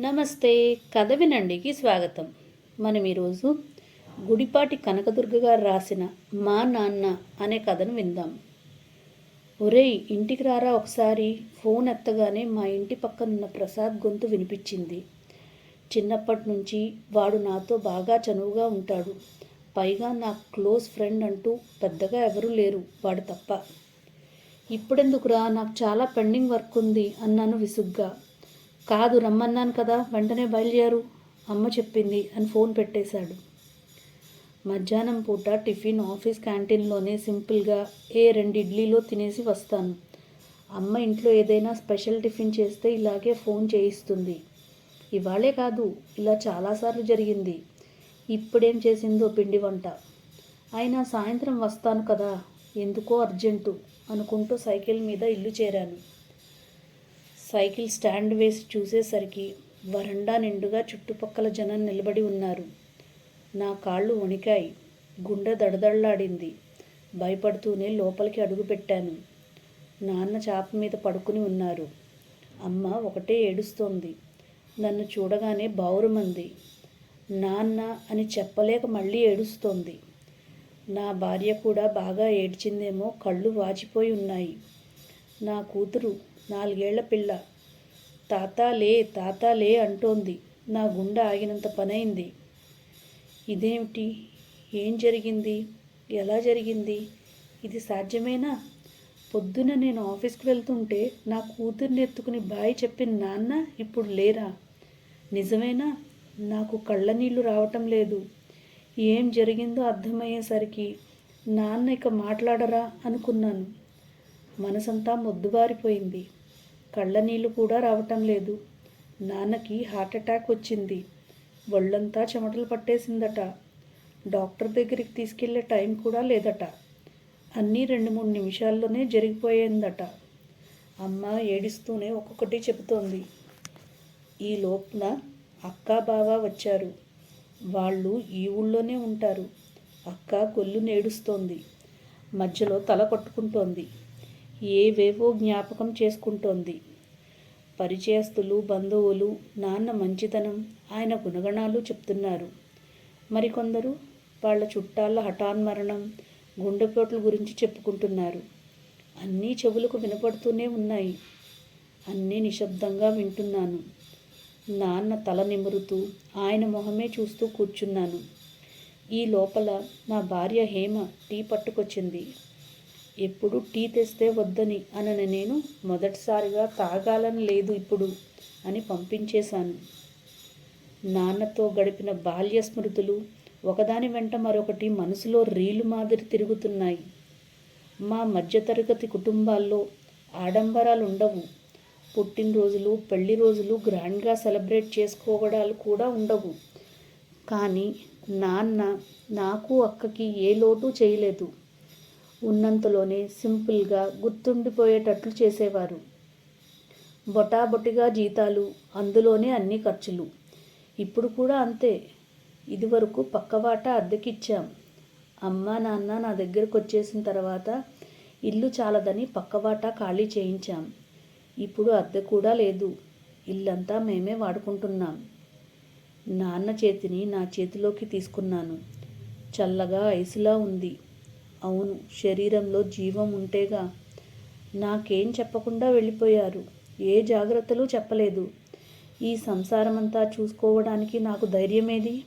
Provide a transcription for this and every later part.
నమస్తే కథ వినండికి స్వాగతం. మనం ఈరోజు గుడిపాటి కనకదుర్గ గారు రాసిన మా నాన్న అనే కథను విందాం. ఒరేయ్ ఇంటికి రారా ఒకసారి? ఫోన్ ఎత్తగానే మా ఇంటి పక్కనున్న ప్రసాద్ గొంతు వినిపించింది. చిన్నప్పటి నుంచి వాడు నాతో బాగా చనువుగా ఉంటాడు. పైగా నా క్లోజ్ ఫ్రెండ్ అంటూ పెద్దగా ఎవరూ లేరు వాడు తప్ప. ఇప్పుడెందుకురా? నాకు చాలా పెండింగ్ వర్క్ ఉంది అన్నాను విసుగ్గా. కాదు రమ్మన్నాను కదా వెంటనే బయలుదేరు అమ్మ చెప్పింది అని ఫోన్ పెట్టేశాడు. మధ్యాహ్నం పూట టిఫిన్ ఆఫీస్ క్యాంటీన్లోనే సింపుల్గా ఏ రెండు ఇడ్లీలో తినేసి వస్తాను. అమ్మ ఇంట్లో ఏదైనా స్పెషల్ టిఫిన్ చేస్తే ఇలాగే ఫోన్ చేయిస్తుంది. ఇవాళే కాదు ఇలా చాలాసార్లు జరిగింది. ఇప్పుడేం చేసిందో పిండి వంట. అయినా సాయంత్రం వస్తాను కదా ఎందుకో అర్జెంటు అనుకుంటూ సైకిల్ మీద ఇల్లు చేరాను. సైకిల్ స్టాండ్ వేసి చూసేసరికి వరండా నిండుగా చుట్టుపక్కల జనం నిలబడి ఉన్నారు. నా కాళ్ళు వణికాయి. గుండె దడదళ్ళాడింది భయపడుతూనే లోపలికి అడుగుపెట్టాను నాన్న చాప మీద పడుకుని ఉన్నారు. అమ్మ ఒకటే ఏడుస్తోంది. నన్ను చూడగానే బౌరమంది నాన్న అని చెప్పలేక మళ్ళీ ఏడుస్తోంది. నా భార్య కూడా బాగా ఏడ్చిందేమో కళ్ళు వాచిపోయి ఉన్నాయి. నా కూతురు నాలుగేళ్ళ పిల్ల. తాత లే తాత లే అంటోంది. నా గుండె ఆగినంత పనైంది. ఇదేమిటి? ఏం జరిగింది? ఎలా జరిగింది? ఇది సాధ్యమేనా? పొద్దున నేను ఆఫీస్కి వెళ్తుంటే నా కూతుర్ని ఎత్తుకుని బాయ్ చెప్పిన నాన్న ఇప్పుడు లేరా? నిజమేనా? నాకు కళ్ళ నీళ్ళు రావటం లేదు. ఏం జరిగిందో అర్థమయ్యేసరికి నాన్న ఇక మాట్లాడరా అనుకున్నాను. మనసంతా మొద్దుబారిపోయింది. కళ్ళ నీళ్ళు కూడా రావటం లేదు. నాన్నకి హార్ట్ అటాక్ వచ్చింది. ఒళ్ళంతా చెమటలు పట్టేసిందట. డాక్టర్ దగ్గరికి తీసుకెళ్ళే టైం కూడా లేదట. అన్నీ రెండు మూడు నిమిషాల్లోనే జరిగిపోయిందట. అమ్మ ఏడుస్తూనే ఒక్కొక్కటి చెబుతోంది. ఈ లోపున అక్క బావ వచ్చారు. వాళ్ళు ఈ ఊళ్ళోనే ఉంటారు. అక్క కొల్లు నేడుస్తోంది. మధ్యలో తల కొట్టుకుంటోంది. ఏవేవో జ్ఞాపకం చేసుకుంటోంది. పరిచయస్తులు బంధువులు నాన్న మంచితనం ఆయన గుణగణాలు చెప్తున్నారు. మరికొందరు వాళ్ళ చుట్టాల హఠాన్మరణం గుండెపోట్ల గురించి చెప్పుకుంటున్నారు. అన్నీ చెవులకు వినపడుతూనే ఉన్నాయి. అన్నీ నిశ్శబ్దంగా వింటున్నాను. నాన్న తల నిమురుతూ ఆయన మొహమే చూస్తూ కూర్చున్నాను. ఈ లోపల నా భార్య హేమ టీ పట్టుకొచ్చింది. ఎప్పుడు టీ తెస్తే వద్దని అనని నేను మొదటిసారిగా తాగాలని లేదు ఇప్పుడు అని పంపించేశాను. నాన్నతో గడిపిన బాల్య స్మృతులు ఒకదాని వెంట మరొకటి మనసులో రీలు మాదిరి తిరుగుతున్నాయి. మా మధ్యతరగతి కుటుంబాల్లో ఆడంబరాలు ఉండవు పుట్టినరోజులు పెళ్ళి రోజులు గ్రాండ్గా సెలబ్రేట్ చేసుకోవడాలు కూడా ఉండవు. కానీ నాన్న నాకు అక్కకి ఏ లోటు చేయలేదు. ఉన్నంతలోనే సింపుల్గా గుర్తుండిపోయేటట్లు చేసేవారు. బొటాబొటిగా జీతాలు అందులోనే అన్ని ఖర్చులు. ఇప్పుడు కూడా అంతే. ఇదివరకు పక్కవాట అద్దెకిచ్చాం. అమ్మ నాన్న నా దగ్గరకు వచ్చేసిన తర్వాత ఇల్లు చాలదని పక్కవాట ఖాళీ చేయించాం. ఇప్పుడు అద్దె కూడా లేదు. ఇల్లంతా మేమే వాడుకుంటున్నాం. నాన్న చేతిని నా చేతిలోకి తీసుకున్నాను. చల్లగా ఐసులా ఉంది. అవును శరీరంలో జీవం ఉంటేగా. నాకేం చెప్పకుండా వెళ్ళిపోయారు. ఏ జాగ్రత్తలు చెప్పలేదు. ఈ సంసారమంతా చూసుకోవడానికి నాకు ధైర్యమేది?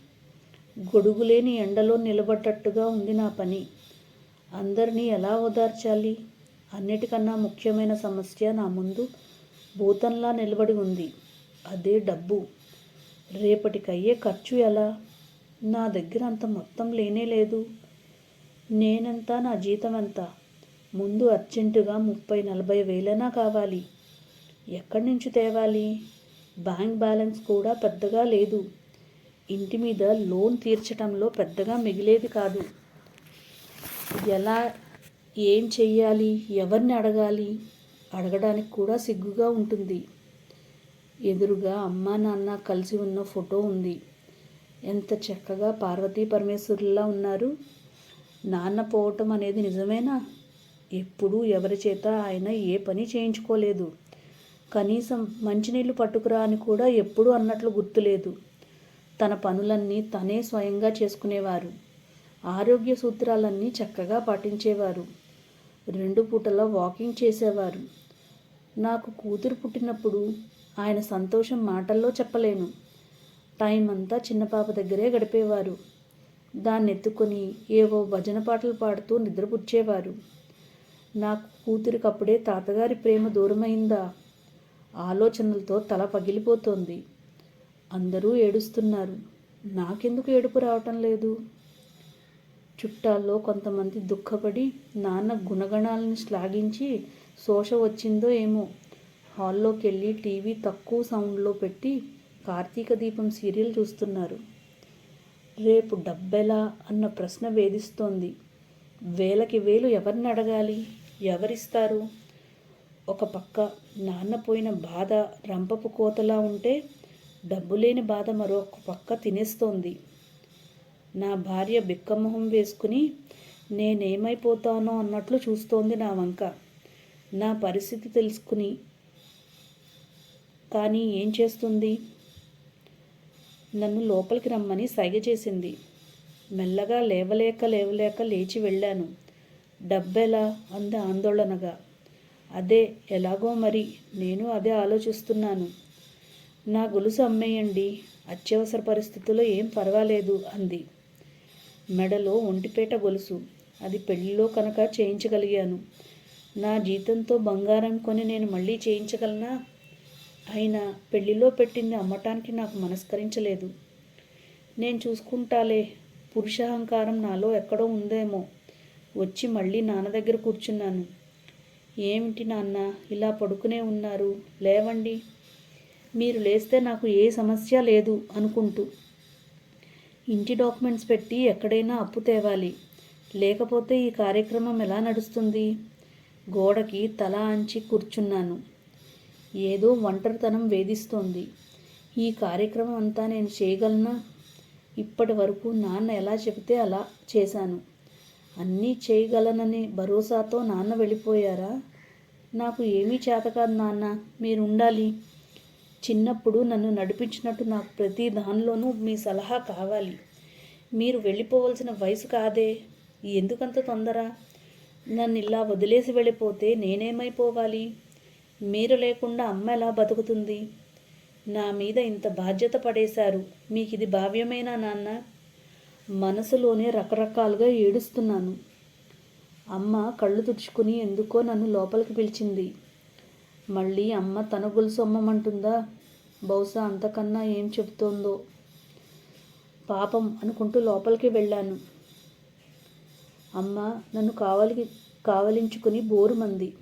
గొడుగులేని ఎండలో నిలబడ్డట్టుగా ఉంది నా పని. అందరినీ ఎలా ఓదార్చాలి? అన్నిటికన్నా ముఖ్యమైన సమస్య నా ముందు భూతంలా నిలబడి ఉంది. అదే డబ్బు. రేపటికయ్యే ఖర్చు ఎలా? నా దగ్గర అంత మొత్తం లేనే లేదు. నేనంతా నా జీతం ముందు అర్జెంటుగా ముప్పై నలభై వేలైనా కావాలి. ఎక్కడి నుంచి తేవాలి? బ్యాంక్ బ్యాలెన్స్ కూడా పెద్దగా లేదు. ఇంటి మీద లోన్ తీర్చడంలో పెద్దగా మిగిలేది కాదు. ఎలా ఏం చెయ్యాలి? ఎవరిని అడగాలి? అడగడానికి కూడా సిగ్గుగా ఉంటుంది. ఎదురుగా అమ్మా నాన్న కలిసి ఉన్న ఫోటో ఉంది. ఎంత చక్కగా పార్వతీ పరమేశ్వరులా ఉన్నారు. నాన్న పోవటం అనేది నిజమేనా? ఎప్పుడూ ఎవరి చేత ఆయన ఏ పని చేయించుకోలేదు. కనీసం మంచినీళ్ళు పట్టుకురా అని కూడా ఎప్పుడూ అన్నట్లు గుర్తులేదు. తన పనులన్నీ తనే స్వయంగా చేసుకునేవారు. ఆరోగ్య సూత్రాలన్నీ చక్కగా పాటించేవారు. రెండు పూటల వాకింగ్ చేసేవారు. నాకు కూతురు పుట్టినప్పుడు ఆయన సంతోషం మాటల్లో చెప్పలేను. టైం అంతా చిన్నపాప దగ్గరే గడిపేవారు. దాన్ని ఎత్తుకొని ఏవో భజన పాటలు పాడుతూ నిద్రపుచ్చేవారు. నాకు కూతురికి అప్పుడే తాతగారి ప్రేమ దూరమైందా? ఆలోచనలతో తల పగిలిపోతోంది. అందరూ ఏడుస్తున్నారు. నాకెందుకు ఏడుపు రావటం లేదు? చుట్టాల్లో కొంతమంది దుఃఖపడి నాన్న గుణగణాలను శ్లాఘించి శోష వచ్చిందో ఏమో. హాల్లోకి వెళ్ళి టీవీ తక్కువ సౌండ్లో పెట్టి కార్తీక దీపం సీరియల్ చూస్తున్నారు. రేపు డబ్బెలా అన్న ప్రశ్న వేధిస్తోంది. వేలకి వేలు ఎవరిని అడగాలి? ఎవరిస్తారు? ఒక పక్క నాన్నపోయిన బాధ రంపపు కోతలా ఉంటే డబ్బు లేని బాధ మరొక పక్క తినేస్తోంది. నా భార్య బిక్కమొహం వేసుకుని నేనేమైపోతానో అన్నట్లు చూస్తోంది నా వంక. నా పరిస్థితి తెలుసుకుని. కానీ ఏం చేస్తుంది? నన్ను లోపలికి రమ్మని సైగ చేసింది. మెల్లగా లేవలేక లేవలేక లేచి వెళ్ళాను. డబ్బెలా? అంది ఆందోళనగా. అదే ఎలాగో మరి నేను అదే ఆలోచిస్తున్నాను. నా గొలుసు అమ్మేయండి అత్యవసర పరిస్థితుల్లో ఏం పర్వాలేదు అంది. మెడలో ఒంటిపేట గొలుసు. అది పెళ్ళిలో కనుక చేయించగలిగాను. నా జీతంతో బంగారం కొని నేను మళ్ళీ చేయించగలనా? అయినా పెళ్ళిలో పెట్టింది అమ్మటానికి నాకు మనస్కరించలేదు. నేను చూసుకుంటాలే పురుషాహంకారం నాలో ఎక్కడో ఉందేమో. వచ్చి మళ్ళీ నాన్న దగ్గర కూర్చున్నాను. ఏమిటి నాన్న ఇలా పడుకునే ఉన్నారు? లేవండి. మీరు లేస్తే నాకు ఏ సమస్య లేదు అనుకుంటూ. ఇంటి డాక్యుమెంట్స్ పెట్టి ఎక్కడైనా అప్పు తేవాలి. లేకపోతే ఈ కార్యక్రమం ఎలా నడుస్తుంది? గోడకి తల అంచి కూర్చున్నాను. ఏదో ఒంటరితనం వేధిస్తోంది. ఈ కార్యక్రమం అంతా నేను చేయగలనా? ఇప్పటి వరకు నాన్న ఎలా చెబితే అలా చేశాను. అన్నీ చేయగలనని భరోసాతో నాన్న వెళ్ళిపోయారా? నాకు ఏమీ చేత కాదు నాన్న మీరు ఉండాలి చిన్నప్పుడు నన్ను నడిపించినట్టు నాకు ప్రతి దానిలోనూ మీ సలహా కావాలి. మీరు వెళ్ళిపోవలసిన వయసు కాదే. ఎందుకంత తొందర? నన్ను ఇలా వదిలేసి వెళ్ళిపోతే నేనేమైపోవాలి? మీరు లేకుండా అమ్మ ఎలా బతుకుతుంది? నా మీద ఇంత బాధ్యత పడేశారు. మీకు ఇది భావ్యమేనా నాన్న? మనసులోనే రకరకాలుగా ఏడుస్తున్నాను. అమ్మ కళ్ళు తుడుచుకుని ఎందుకో నన్ను లోపలికి పిలిచింది. మళ్ళీ అమ్మ తన గొలుసు అమ్మమంటుందా? బహుశా అంతకన్నా ఏం చెబుతోందో. పాపం అనుకుంటూ లోపలికి వెళ్ళాను. అమ్మ నన్ను కావలి కావలించుకుని బోరుమంది.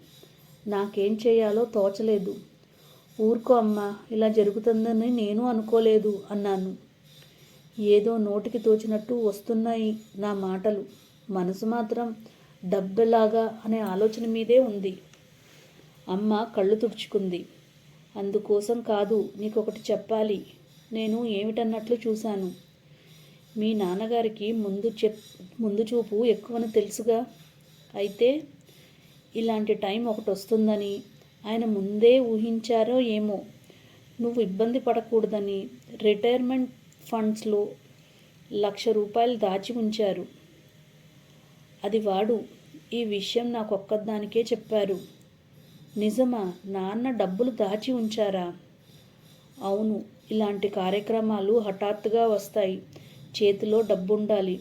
నాకేం చేయాలో తోచలేదు. ఊరుకో అమ్మ ఇలా జరుగుతుందని నేను అనుకోలేదు అన్నాను. ఏదో నోటికి తోచినట్టు వస్తున్నాయి నా మాటలు. మనసు మాత్రం డబ్బెలాగా అనే ఆలోచన మీదే ఉంది. అమ్మ కళ్ళు తుడుచుకుంది. అందుకోసం కాదు నీకొకటి చెప్పాలి. నేను ఏమిటన్నట్లు చూశాను. మీ నాన్నగారికి ముందు చెప్ ముందు చూపు ఎక్కువని తెలుసుగా? అయితే ఇలాంటి టైం ఒకటి వస్తుందని ఆయన ముందే ఊహించారో ఏమో. నువ్వు ఇబ్బంది పడకూడదని రిటైర్మెంట్ ఫండ్స్లో లక్ష రూపాయలు దాచి ఉంచారు. అది వాడు. ఈ విషయం నాకు ఒక్కదానికే చెప్పారు. నిజమా? నాన్న డబ్బులు దాచి ఉంచారా? అవును. ఇలాంటి కార్యక్రమాలు హఠాత్తుగా వస్తాయి. చేతిలో డబ్బుండాలి.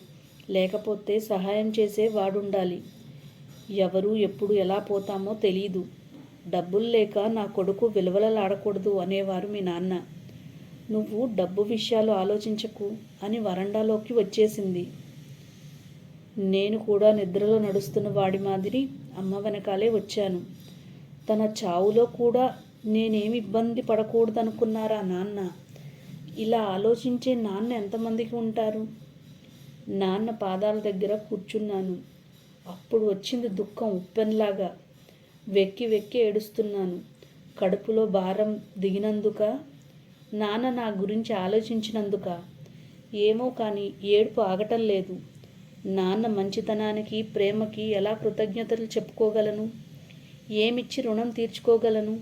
లేకపోతే సహాయం చేసే వాడుండాలి. ఎవరు ఎప్పుడు ఎలా పోతామో తెలీదు. డబ్బులు లేక నా కొడుకు విలువలలాడకూడదు అనేవారు మీ నాన్న. నువ్వు డబ్బు విషయాలు ఆలోచించకు అని వరండాలోకి వచ్చేసింది. నేను కూడా నిద్రలో నడుస్తున్న వాడి మాదిరి అమ్మ వెనకాలే వచ్చాను. తన చావులో కూడా నేనేమి ఇబ్బంది పడకూడదనుకున్నారా నాన్న? ఇలా ఆలోచించే నాన్న ఎంతమందికి ఉంటారు? నాన్న పాదాల దగ్గర కూర్చున్నాను. అప్పుడు వచ్చింది దుఃఖం ఉప్పెన్లాగా. వెక్కి వెక్కి ఏడుస్తున్నాను. కడుపులో భారం దిగినందుక? నాన్న నా గురించి ఆలోచించినందుక? ఏమో కానీ ఏడుపు ఆగటం లేదు. నాన్న మంచితనానికి ప్రేమకి ఎలా కృతజ్ఞతలు చెప్పుకోగలను? ఏమిచ్చి రుణం తీర్చుకోగలను?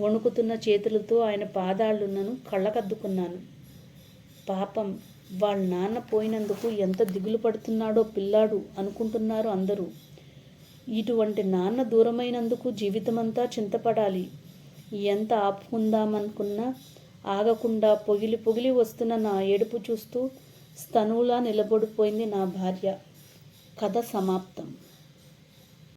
వణుకుతున్న చేతులతో ఆయన పాదాళ్ళున్నను కళ్ళకద్దుకున్నాను. పాపం వాళ్ళ నాన్న పోయినందుకు ఎంత దిగులు పడుతున్నాడో పిల్లాడు అనుకుంటున్నారు అందరూ. ఇటువంటి నాన్న దూరమైనందుకు జీవితమంతా చింతపడాలి. ఎంత ఆపుకుందామనుకున్నా ఆగకుండా పొగిలి పొగిలి వస్తున్న నా ఏడుపు చూస్తూ స్తనువులా నిలబడిపోయింది నా భార్య. కథ సమాప్తం.